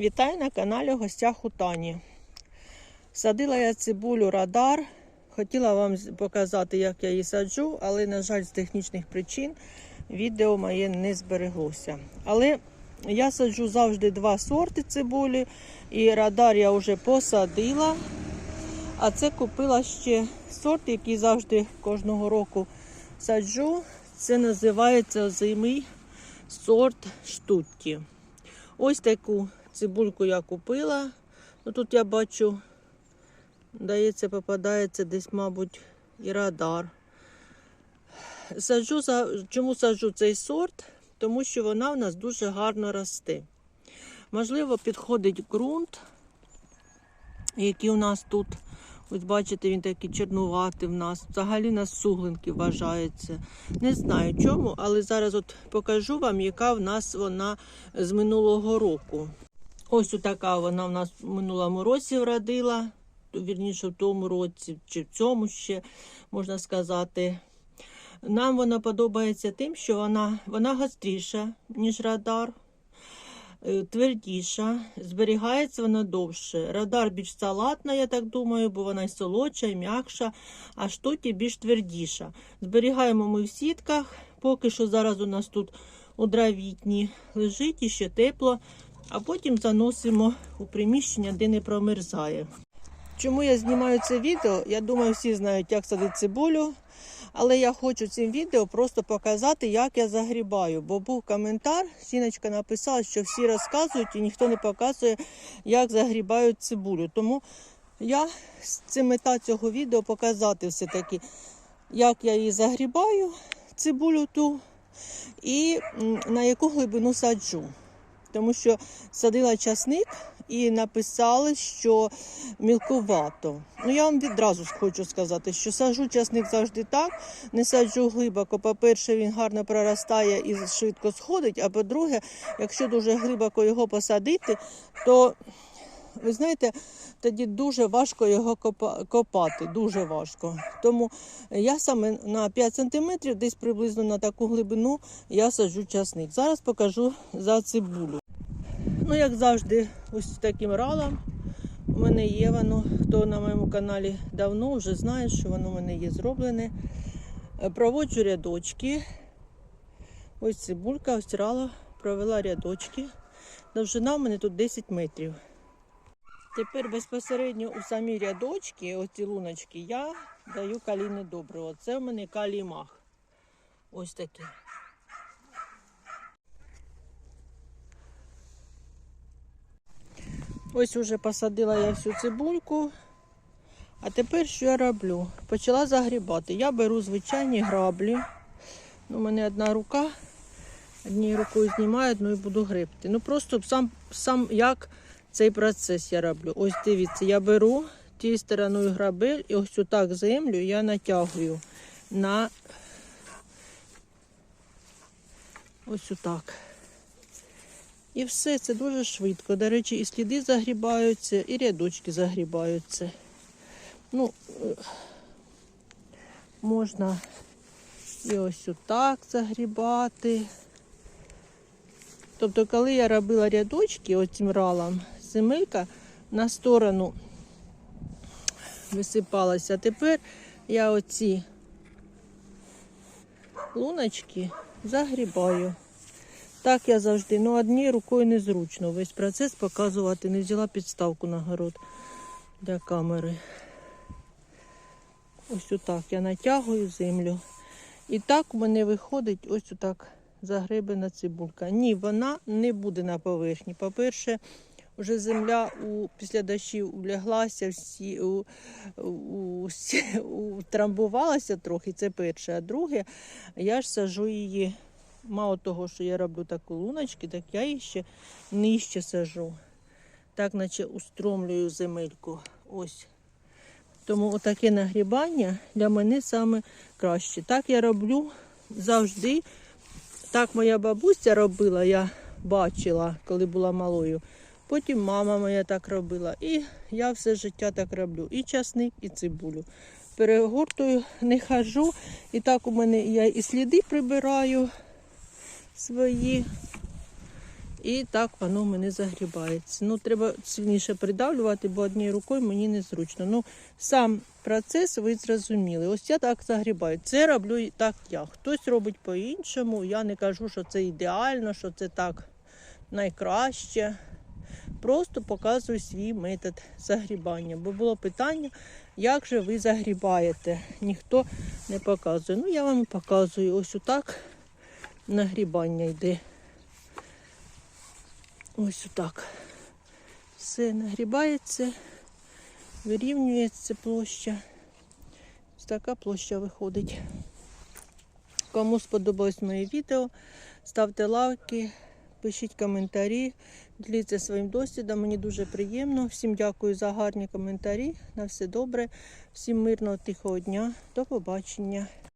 Вітаю на каналі Гостях у Тані. Садила я цибулю радар. Хотіла вам показати, як я її саджу, але, на жаль, з технічних причин відео моє не збереглося. Але я саджу завжди два сорти цибулі, і радар я вже посадила. А це купила ще сорт, який завжди кожного року саджу. Це називається озимий сорт штутті. Ось таку цибульку я купила. Ну, тут я бачу, дається, попадається десь, мабуть, і радар. Саджу. Чому саджу цей сорт? Тому що вона в нас дуже гарно росте. Можливо, підходить ґрунт, який у нас тут. Ось бачите, він такий чорнуватий в нас. Взагалі нас суглинки вважаються. Не знаю чому, але зараз от покажу вам, яка в нас вона з минулого року. Ось така вона в нас в минулому році вродила, вірніше в тому році, чи в цьому ще можна сказати. Нам вона подобається тим, що вона, вона гостріша, ніж радар, е, твердіша, зберігається вона довше. Радар більш салатна, я так думаю, бо вона й солодша, і м'якша, а штуки більш твердіша. Зберігаємо ми в сітках. Поки що зараз у нас тут у дравітні лежить і ще тепло, а потім заносимо у приміщення, де не промерзає. Чому я знімаю це відео? Я думаю, всі знають, як садити цибулю. Але я хочу цим відео просто показати, як я загрібаю. Бо був коментар, сіночка написала, що всі розказують і ніхто не показує, як загрібають цибулю. Тому я це мета цього відео показати все-таки, як я її загрібаю, цибулю ту, і на яку глибину саджу. Тому що садила часник і написали, що мілкувато. Ну я вам відразу хочу сказати, що саджу часник завжди так, не саджу глибоко. По-перше, він гарно проростає і швидко сходить. А по-друге, якщо дуже глибоко його посадити, то ви знаєте, тоді дуже важко його копати, дуже важко. Тому я саме на 5 см, десь приблизно на таку глибину, я саджу часник. Зараз покажу за цибулю. Ну, як завжди, ось таким ралом у мене є воно. Хто на моєму каналі давно вже знає, що воно у мене є зроблене. Е, Проводжу рядочки. Ось цибулька, ось рало, провела рядочки. Довжина в мене тут 10 метрів. Тепер безпосередньо у самі рядочки, оці луночки, я даю калійне добриво. Це в мене калій мах. Ось таке. Ось уже посадила я всю цибульку. А тепер що я роблю? Почала загрібати. Я беру звичайні граблі. Ну, у мене одна рука. Однією рукою знімаю, одною буду гребти. Ну просто сам, сам як цей процес я роблю. Ось дивіться, я беру тією стороною грабель і ось отак землю я натягую на ось отак. І все, це дуже швидко. До речі, і сліди загрібаються, і рядочки загрібаються. Ну, е, можна і ось отак загрібати. Тобто, коли я робила рядочки оцим ралом, земелька на сторону висипалася. Тепер я оці луночки загрібаю. Так я завжди, ну однією рукою незручно. Весь процес показувати. Не взяла підставку на город для камери. Ось отак я натягую землю. І так у мене виходить ось отак загребена цибулька. Ні, вона не буде на поверхні. По-перше, вже земля у, після дощів уляглася, всі, у, у, утрамбувалася трохи, це перше. А друге, я ж сажу її, мало того, що я роблю таку луночки, так я її ще нижче сажу. Так, наче устромлюю земельку. Ось. Тому отаке нагрібання для мене саме краще. Так я роблю завжди. Так моя бабуся робила, я бачила, коли була малою. Потім мама моя так робила. І я все життя так роблю. І часник, і цибулю. Перегортую, не хожу. І так у мене я і сліди прибираю свої. І так воно мене загрібається. Ну, треба сильніше придавлювати, бо однією рукою мені незручно. Ну, сам процес ви зрозуміли. Ось я так загрібаю. Це роблю так я. Хтось робить по-іншому. Я не кажу, що це ідеально, що це так найкраще. Просто показую свій метод загрібання. Бо було питання, як же ви загрібаєте. Ніхто не показує. Ну, я вам показую. Ось отак нагрібання йде. Ось отак. Все нагрібається, вирівнюється площа. Ось така площа виходить. Кому сподобалось моє відео, ставте лайки, пишіть коментарі, діліться своїм досвідом. Мені дуже приємно. Всім дякую за гарні коментарі. На все добре. Всім мирного, тихого дня. До побачення.